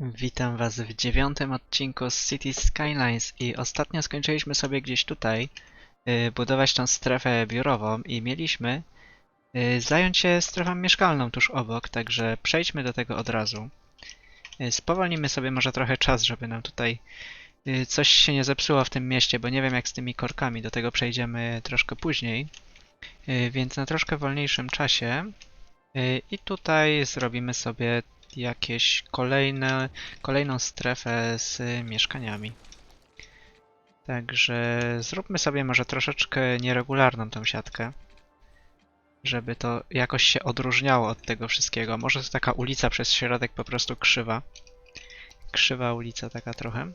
Witam Was w dziewiątym odcinku z City Skylines i ostatnio skończyliśmy sobie gdzieś tutaj y, budować tą strefę biurową i mieliśmy y, zająć się strefą mieszkalną tuż obok, także przejdźmy do tego od razu. Y, spowolnimy sobie może trochę czas, żeby nam tutaj y, coś się nie zepsuło w tym mieście, bo nie wiem jak z tymi korkami, do tego przejdziemy troszkę później, y, więc na troszkę wolniejszym czasie. Y, I tutaj zrobimy sobie jakieś kolejne, kolejną strefę z mieszkaniami. Także zróbmy sobie może troszeczkę nieregularną tą siatkę, żeby to jakoś się odróżniało od tego wszystkiego. Może to taka ulica przez środek po prostu krzywa. Krzywa ulica taka trochę.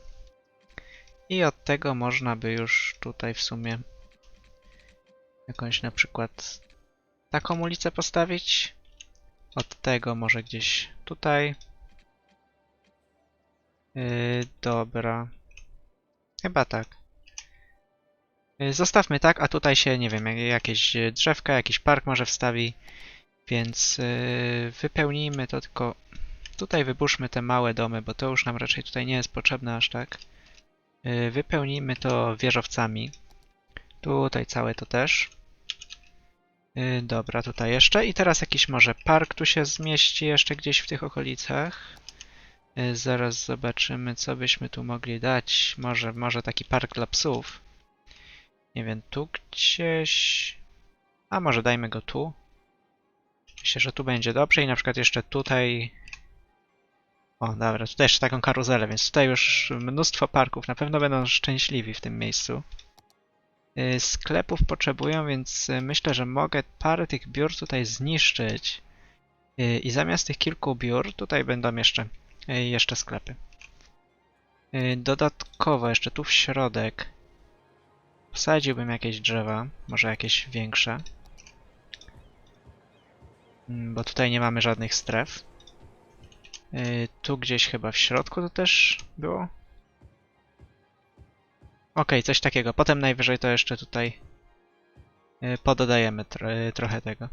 I od tego można by już tutaj w sumie jakąś na przykład taką ulicę postawić. Od tego może gdzieś tutaj. Yy, dobra. Chyba tak. Yy, zostawmy tak, a tutaj się, nie wiem, jak- jakieś drzewka, jakiś park może wstawi. Więc yy, wypełnijmy to tylko... Tutaj wyburzmy te małe domy, bo to już nam raczej tutaj nie jest potrzebne aż tak. Yy, wypełnijmy to wieżowcami. Tutaj całe to też. Yy, dobra, tutaj jeszcze. I teraz jakiś może park tu się zmieści jeszcze gdzieś w tych okolicach. Yy, zaraz zobaczymy, co byśmy tu mogli dać. Może, może taki park dla psów. Nie wiem, tu gdzieś... A może dajmy go tu. Myślę, że tu będzie dobrze i na przykład jeszcze tutaj... O, dobra, tutaj jeszcze taką karuzelę, więc tutaj już mnóstwo parków. Na pewno będą szczęśliwi w tym miejscu. Y, sklepów potrzebują, więc y, myślę, że mogę parę tych biur tutaj zniszczyć. Y, I zamiast tych kilku biur, tutaj będą jeszcze, jeszcze sklepy. Dodatkowo jeszcze tu w środek wsadziłbym jakieś drzewa, może jakieś większe. Mm, Bo tutaj nie mamy żadnych stref. Tu gdzieś chyba w środku to też było. Okej, coś takiego. Potem najwyżej to jeszcze tutaj y, pododajemy tro y, trochę tego.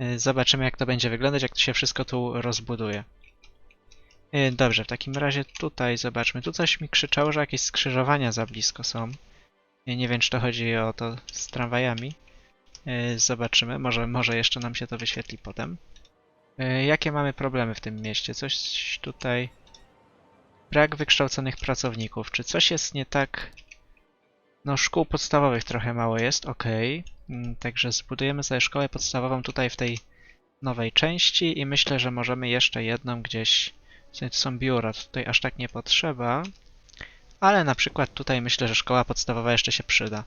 Y, Zobaczymy jak to będzie wyglądać, jak to się wszystko tu rozbuduje. Dobrze, w takim razie tutaj zobaczmy. Tu coś mi krzyczało, że jakieś skrzyżowania za blisko są. Nie wiem, czy to chodzi o to z tramwajami. Zobaczymy, może, może jeszcze nam się to wyświetli potem. Jakie mamy problemy w tym mieście? Coś tutaj... Brak wykształconych pracowników. Czy coś jest nie tak? No, szkół podstawowych trochę mało jest, ok. Także zbudujemy sobie szkołę podstawową tutaj w tej nowej części i myślę, że możemy jeszcze jedną gdzieś... To są biura, tutaj aż tak nie potrzeba. Ale na przykład tutaj myślę, że szkoła podstawowa jeszcze się przyda.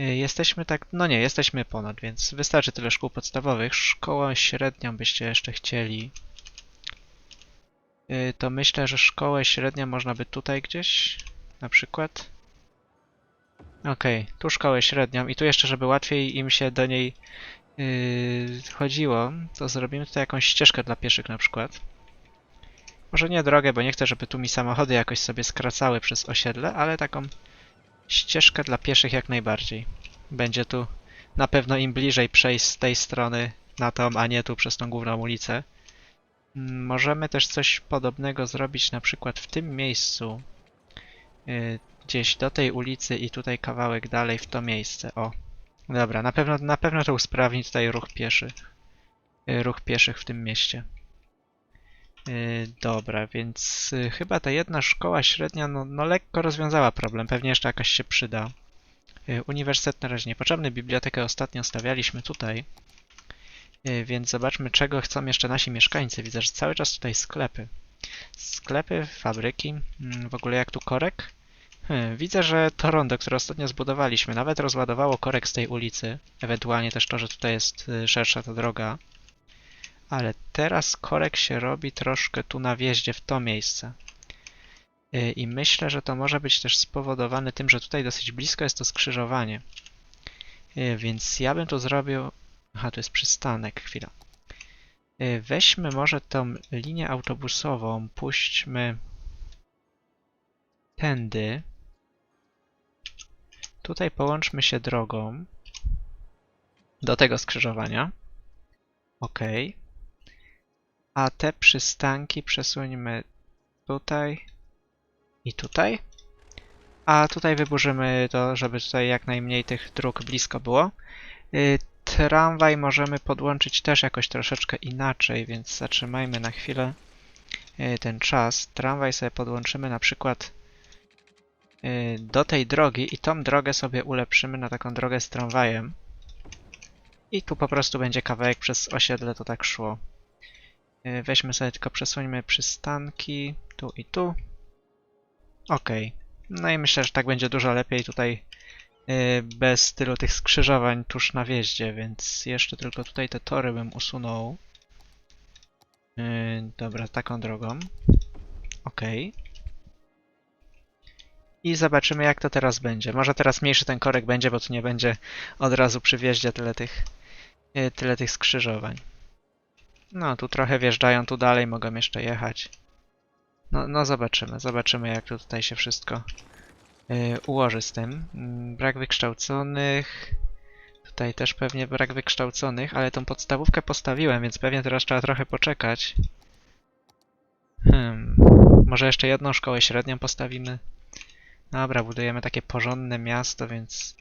Y, Jesteśmy tak... No nie, jesteśmy ponad, więc wystarczy tyle szkół podstawowych. Szkołę średnią byście jeszcze chcieli. Y, to myślę, że szkołę średnią można by tutaj gdzieś, na przykład. Okej, tu szkołę średnią i tu jeszcze, żeby łatwiej im się do niej yy, chodziło, to zrobimy tutaj jakąś ścieżkę dla pieszych na przykład. Może nie drogę, bo nie chcę, żeby tu mi samochody jakoś sobie skracały przez osiedle, ale taką ścieżkę dla pieszych jak najbardziej. Będzie tu na pewno im bliżej przejść z tej strony na tą, a nie tu przez tą główną ulicę. Możemy też coś podobnego zrobić na przykład w tym miejscu. Yy, gdzieś do tej ulicy i tutaj kawałek dalej w to miejsce. O. Dobra, na pewno, na pewno to usprawni tutaj ruch pieszych. Yy, ruch pieszych w tym mieście. Yy, dobra, więc chyba ta jedna szkoła średnia no, no lekko rozwiązała problem. Pewnie jeszcze jakaś się przyda. Uniwersytet na razie niepotrzebny. Bibliotekę ostatnio stawialiśmy tutaj. Yy, Więc zobaczmy, czego chcą jeszcze nasi mieszkańcy. Widzę, że cały czas tutaj sklepy. Sklepy, fabryki. Mm, W ogóle jak tu korek? Hmm, widzę, że to rondo, które ostatnio zbudowaliśmy, nawet rozładowało korek z tej ulicy. Ewentualnie też to, że tutaj jest y, szersza ta droga. Ale teraz korek się robi troszkę tu na wjeździe w to miejsce. Y, I myślę, że to może być też spowodowane tym, że tutaj dosyć blisko jest to skrzyżowanie. Y, Więc ja bym tu zrobił... Aha, tu jest przystanek, chwila. Y, Weźmy może tą linię autobusową, puśćmy tędy. Tutaj połączmy się drogą do tego skrzyżowania. Ok. A te przystanki przesuńmy tutaj i tutaj. A tutaj wyburzymy to, żeby tutaj jak najmniej tych dróg blisko było. Tramwaj możemy podłączyć też jakoś troszeczkę inaczej, więc zatrzymajmy na chwilę y, ten czas. Tramwaj sobie podłączymy na przykład y, do tej drogi i tą drogę sobie ulepszymy na taką drogę z tramwajem. I tu po prostu będzie kawałek przez osiedle to tak szło. Y, Weźmy sobie tylko przesuńmy przystanki tu i tu. Ok. No i myślę, że tak będzie dużo lepiej tutaj bez tylu tych skrzyżowań tuż na wjeździe, więc jeszcze tylko tutaj te tory bym usunął. Y, Dobra, taką drogą. Ok. I zobaczymy jak to teraz będzie. Może teraz mniejszy ten korek będzie, bo tu nie będzie od razu przy wjeździe tyle tych, y, tyle tych skrzyżowań. No, tu trochę wjeżdżają, tu dalej mogą jeszcze jechać. No, no zobaczymy, zobaczymy jak to tutaj się wszystko y, ułoży z tym. Mm, Brak wykształconych. Tutaj też pewnie brak wykształconych, ale tą podstawówkę postawiłem, więc pewnie teraz trzeba trochę poczekać. Hmm. Może jeszcze jedną szkołę średnią postawimy? Dobra, budujemy takie porządne miasto, więc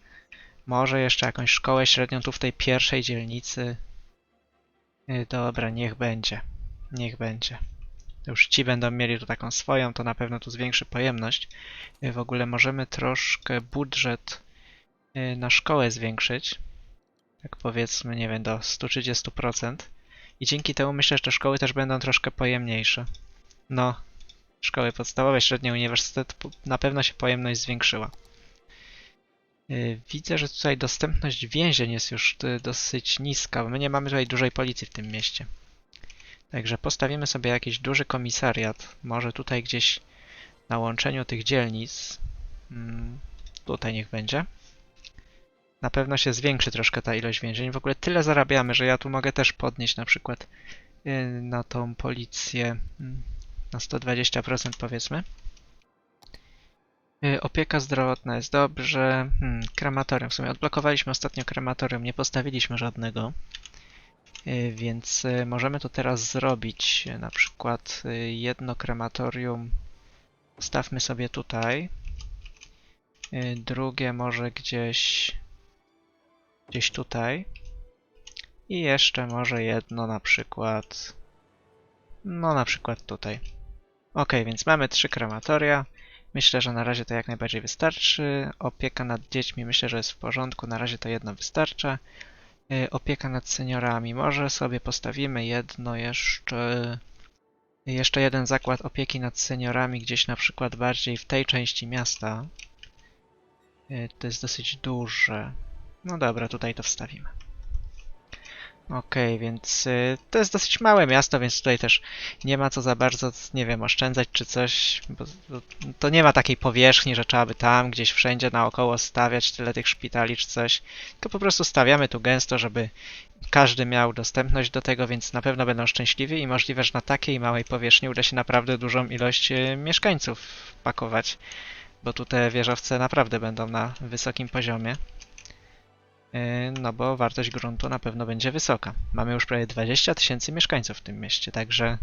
może jeszcze jakąś szkołę średnią tu w tej pierwszej dzielnicy. Y, Dobra, niech będzie. Niech będzie. Już ci będą mieli tu taką swoją, to na pewno tu zwiększy pojemność. Y, W ogóle możemy troszkę budżet y, na szkołę zwiększyć. Tak powiedzmy, nie wiem, do 130%. I dzięki temu myślę, że te szkoły też będą troszkę pojemniejsze. No, szkoły podstawowe, średnie, uniwersytet, na pewno się pojemność zwiększyła. Y, Widzę, że tutaj dostępność więzień jest już dosyć niska, bo my nie mamy tutaj dużej policji w tym mieście. Także postawimy sobie jakiś duży komisariat, może tutaj gdzieś na łączeniu tych dzielnic. Mm, Tutaj niech będzie. Na pewno się zwiększy troszkę ta ilość więzień. W ogóle tyle zarabiamy, że ja tu mogę też podnieść na przykład y, na tą policję mm, na 120% powiedzmy. Y, Opieka zdrowotna jest dobrze. Hmm, krematorium. W sumie odblokowaliśmy ostatnio krematorium, nie postawiliśmy żadnego. Y, Więc y, możemy to teraz zrobić. Y, Na przykład jedno krematorium postawmy sobie tutaj. Drugie może gdzieś gdzieś tutaj. I jeszcze może jedno na przykład no na przykład tutaj. Ok, więc mamy trzy krematoria. Myślę, że na razie to jak najbardziej wystarczy. Opieka nad dziećmi myślę, że jest w porządku. Na razie to jedno wystarcza. Y, Opieka nad seniorami. Może sobie postawimy jedno jeszcze. Jeszcze jeden zakład opieki nad seniorami, gdzieś na przykład bardziej w tej części miasta. Y, To jest dosyć duże. No dobra, tutaj to wstawimy. Okej, więc y, to jest dosyć małe miasto, więc tutaj też nie ma co za bardzo, nie wiem, oszczędzać czy coś, bo to nie ma takiej powierzchni, że trzeba by tam gdzieś wszędzie naokoło stawiać tyle tych szpitali czy coś, tylko po prostu stawiamy tu gęsto, żeby każdy miał dostępność do tego, więc na pewno będą szczęśliwi i możliwe, że na takiej małej powierzchni uda się naprawdę dużą ilość y, mieszkańców pakować, bo tu te wieżowce naprawdę będą na wysokim poziomie. Yy, No bo wartość gruntu na pewno będzie wysoka. Mamy już prawie 20 tysięcy mieszkańców w tym mieście, także,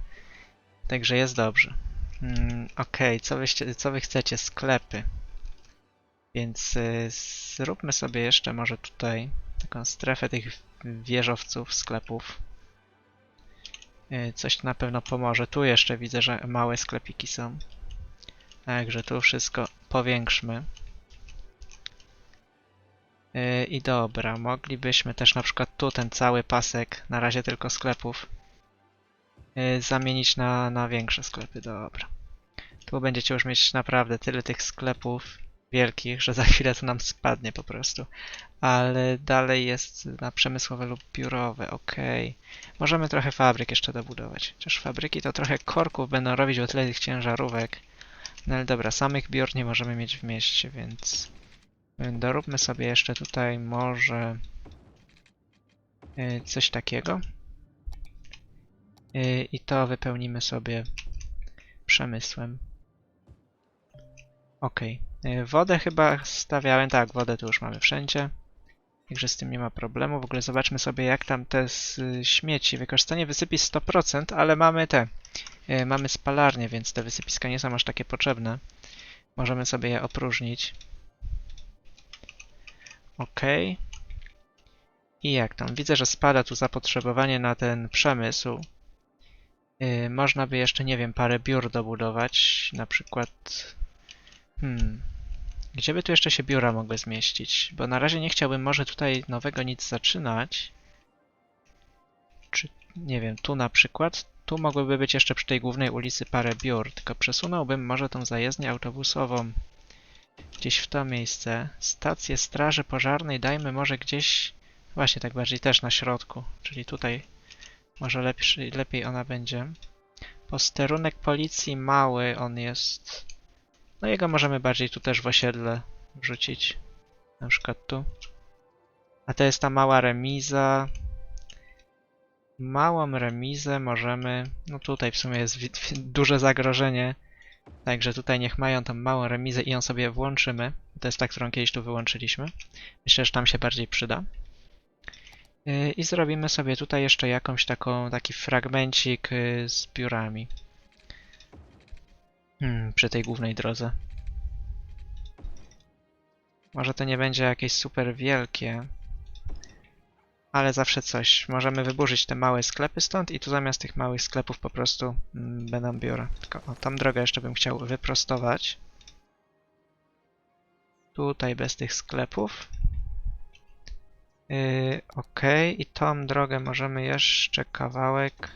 także jest dobrze. Mm, Okej, co, co wy chcecie? Sklepy. Więc y, zróbmy sobie jeszcze może tutaj taką strefę tych wieżowców, sklepów. Y, Coś na pewno pomoże. Tu jeszcze widzę, że małe sklepiki są. Także tu wszystko powiększmy. Yy, I dobra, moglibyśmy też na przykład tu ten cały pasek, na razie tylko sklepów, yy, zamienić na, na większe sklepy, dobra. Tu będziecie już mieć naprawdę tyle tych sklepów wielkich, że za chwilę to nam spadnie po prostu. Ale dalej jest na przemysłowe lub biurowe, okej. Możemy trochę fabryk jeszcze dobudować. Chociaż fabryki to trochę korków będą robić, bo tyle tych ciężarówek. No ale dobra, samych biur nie możemy mieć w mieście, więc... Doróbmy sobie jeszcze tutaj może y, coś takiego. Y, I to wypełnimy sobie przemysłem. Ok. Wodę chyba stawiałem. Tak, wodę tu już mamy wszędzie. Także z tym nie ma problemu. W ogóle zobaczmy sobie, jak tam te śmieci. Wykorzystanie wysypisk 100%, ale mamy te. e, Mamy spalarnię, więc te wysypiska nie są aż takie potrzebne. Możemy sobie je opróżnić. OK. I jak tam? Widzę, że spada tu zapotrzebowanie na ten przemysł. Yy, można by jeszcze, nie wiem, parę biur dobudować. Na przykład. Hmm. Gdzie by tu jeszcze się biura mogły zmieścić? Bo na razie nie chciałbym może tutaj nowego nic zaczynać. Czy, nie wiem, tu na przykład. Tu mogłyby być jeszcze przy tej głównej ulicy parę biur, tylko przesunąłbym może tą zajezdnię autobusową gdzieś w to miejsce. Stację straży pożarnej dajmy może gdzieś, właśnie tak bardziej też na środku, czyli tutaj może lepszy, lepiej ona będzie. Posterunek policji mały on jest. No jego możemy bardziej tu też w osiedle wrzucić. Na przykład tu. A to jest ta mała remiza. Małą remizę możemy... No tutaj w sumie jest duże zagrożenie. Także tutaj niech mają tą małą remizę i ją sobie włączymy. To jest ta, którą kiedyś tu wyłączyliśmy. Myślę, że tam się bardziej przyda. Yy, I zrobimy sobie tutaj jeszcze jakąś taką, taki fragmencik yy, z biurami. Hmm, przy tej głównej drodze. Może to nie będzie jakieś super wielkie, ale zawsze coś. Możemy wyburzyć te małe sklepy stąd i tu zamiast tych małych sklepów po prostu mm, będą biura. Tylko o, tam drogę jeszcze bym chciał wyprostować. Tutaj bez tych sklepów. Yy, ok, i tą drogę możemy jeszcze kawałek.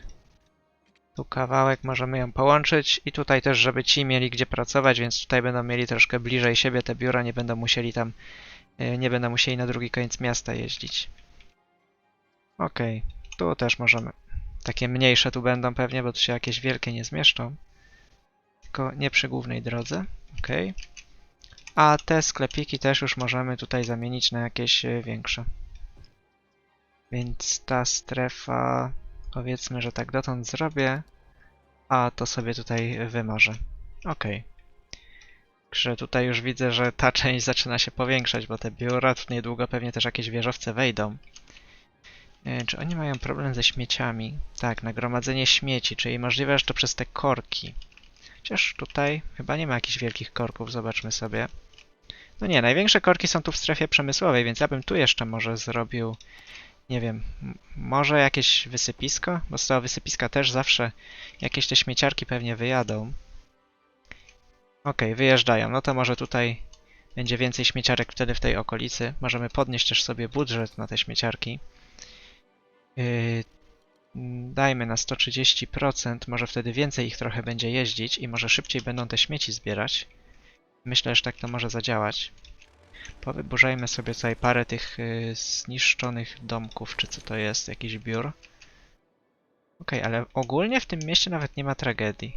Tu kawałek, możemy ją połączyć i tutaj też, żeby ci mieli gdzie pracować, więc tutaj będą mieli troszkę bliżej siebie te biura, nie będą musieli tam, yy, nie będą musieli na drugi koniec miasta jeździć. Ok, tu też możemy. Takie mniejsze tu będą pewnie, bo tu się jakieś wielkie nie zmieszczą. Tylko nie przy głównej drodze. Ok. A te sklepiki też już możemy tutaj zamienić na jakieś e, większe. Więc ta strefa, powiedzmy, że tak dotąd zrobię, a to sobie tutaj wymarzę. Ok. Także tutaj już widzę, że ta część zaczyna się powiększać, bo te biura, tu niedługo pewnie też jakieś wieżowce wejdą. E, Czy oni mają problem ze śmieciami? Tak, nagromadzenie śmieci, czyli możliwe, że to przez te korki. Chociaż tutaj chyba nie ma jakichś wielkich korków, zobaczmy sobie. No nie, największe korki są tu w strefie przemysłowej, więc ja bym tu jeszcze może zrobił, nie wiem, może jakieś wysypisko? Bo z tego wysypiska też zawsze jakieś te śmieciarki pewnie wyjadą. Okej, wyjeżdżają. No to może tutaj będzie więcej śmieciarek wtedy w tej okolicy. Możemy podnieść też sobie budżet na te śmieciarki. Yy, mm, dajmy na 130%, może wtedy więcej ich trochę będzie jeździć i może szybciej będą te śmieci zbierać. Myślę, że tak to może zadziałać. Powyburzajmy sobie tutaj parę tych yy, zniszczonych domków, czy co to jest, jakiś biur. Okej, ale ogólnie w tym mieście nawet nie ma tragedii.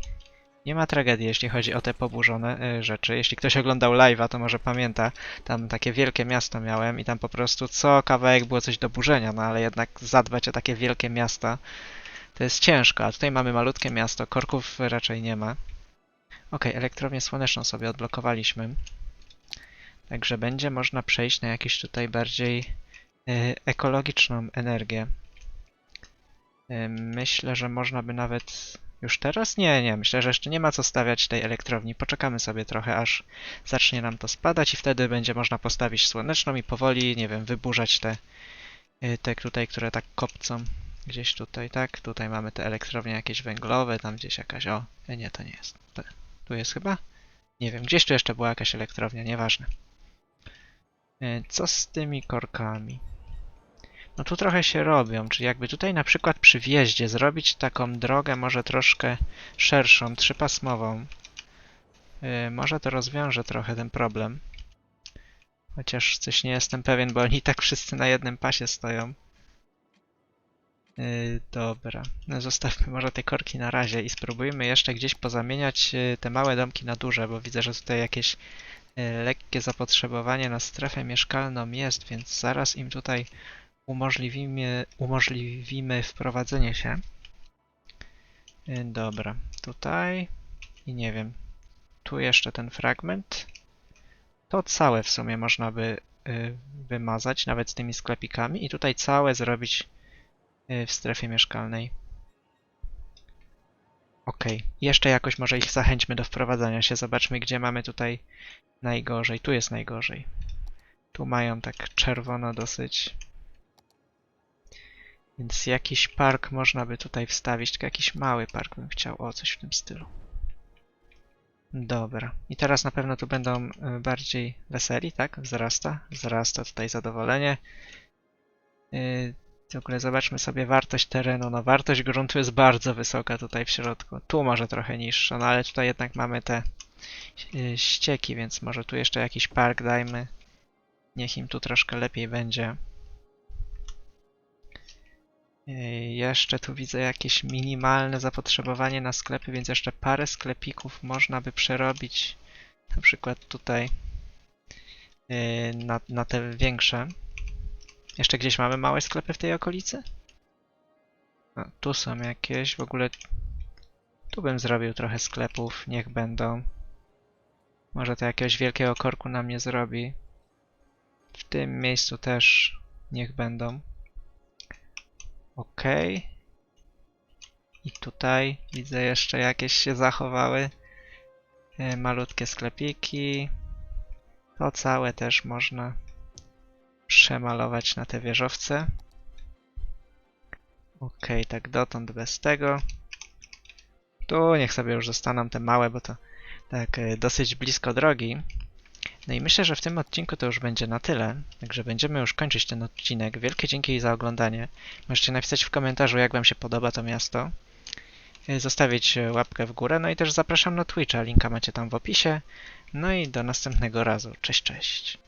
Nie ma tragedii, jeśli chodzi o te poburzone y, rzeczy. Jeśli ktoś oglądał live'a, to może pamięta, tam takie wielkie miasto miałem i tam po prostu co kawałek było coś do burzenia, no ale jednak zadbać o takie wielkie miasta to jest ciężko, a tutaj mamy malutkie miasto, korków raczej nie ma. Ok, elektrownię słoneczną sobie odblokowaliśmy. Także będzie można przejść na jakąś tutaj bardziej y, ekologiczną energię. Y, myślę, że można nawet już teraz? Nie, nie. Myślę, że jeszcze nie ma co stawiać tej elektrowni. Poczekamy sobie trochę, aż zacznie nam to spadać i wtedy będzie można postawić słoneczną i powoli, nie wiem, wyburzać te, y, te tutaj, które tak kopcą. Gdzieś tutaj, tak? Tutaj mamy te elektrownie jakieś węglowe, tam gdzieś jakaś, o, e, nie, to nie jest. Tu jest chyba? Nie wiem, gdzieś tu jeszcze była jakaś elektrownia, nieważne. Y, Co z tymi korkami? No tu trochę się robią, czyli jakby tutaj na przykład przy wjeździe zrobić taką drogę może troszkę szerszą, trzypasmową. Yy, może to rozwiąże trochę ten problem. Chociaż coś nie jestem pewien, bo oni tak wszyscy na jednym pasie stoją. Yy, dobra, no zostawmy może te korki na razie i spróbujmy jeszcze gdzieś pozamieniać yy, te małe domki na duże, bo widzę, że tutaj jakieś yy, lekkie zapotrzebowanie na strefę mieszkalną jest, więc zaraz im tutaj umożliwimy, umożliwimy wprowadzenie się. Y, Dobra, tutaj i nie wiem, tu jeszcze ten fragment. To całe w sumie można by y, wymazać, nawet z tymi sklepikami i tutaj całe zrobić y, w strefie mieszkalnej. Ok, jeszcze jakoś może ich zachęćmy do wprowadzania się. Zobaczmy, gdzie mamy tutaj najgorzej. Tu jest najgorzej. Tu mają tak czerwono dosyć. Więc jakiś park można by tutaj wstawić, tylko jakiś mały park bym chciał. O, coś w tym stylu. Dobra. I teraz na pewno tu będą y, bardziej weseli, tak? Wzrasta. Wzrasta tutaj zadowolenie. Yy, w ogóle zobaczmy sobie wartość terenu. No wartość gruntu jest bardzo wysoka tutaj w środku. Tu może trochę niższa, no ale tutaj jednak mamy te yy, ścieki, więc może tu jeszcze jakiś park dajmy. Niech im tu troszkę lepiej będzie. Yy, Jeszcze tu widzę jakieś minimalne zapotrzebowanie na sklepy, więc jeszcze parę sklepików można by przerobić. Na przykład tutaj yy, na, na te większe. Jeszcze gdzieś mamy małe sklepy w tej okolicy? No, tu są jakieś, w ogóle tu bym zrobił trochę sklepów, niech będą. Może to jakiegoś wielkiego korku nam nie zrobi. W tym miejscu też niech będą. Ok. I tutaj widzę jeszcze jakieś się zachowały. E, Malutkie sklepiki. To całe też można przemalować na te wieżowce. Ok, tak dotąd bez tego. Tu niech sobie już zostaną te małe, bo to tak e, dosyć blisko drogi. No i myślę, że w tym odcinku to już będzie na tyle. Także będziemy już kończyć ten odcinek. Wielkie dzięki za oglądanie. Możecie napisać w komentarzu, jak Wam się podoba to miasto. E, Zostawić łapkę w górę. No i też zapraszam na Twitcha. Linka macie tam w opisie. No i do następnego razu. Cześć, cześć.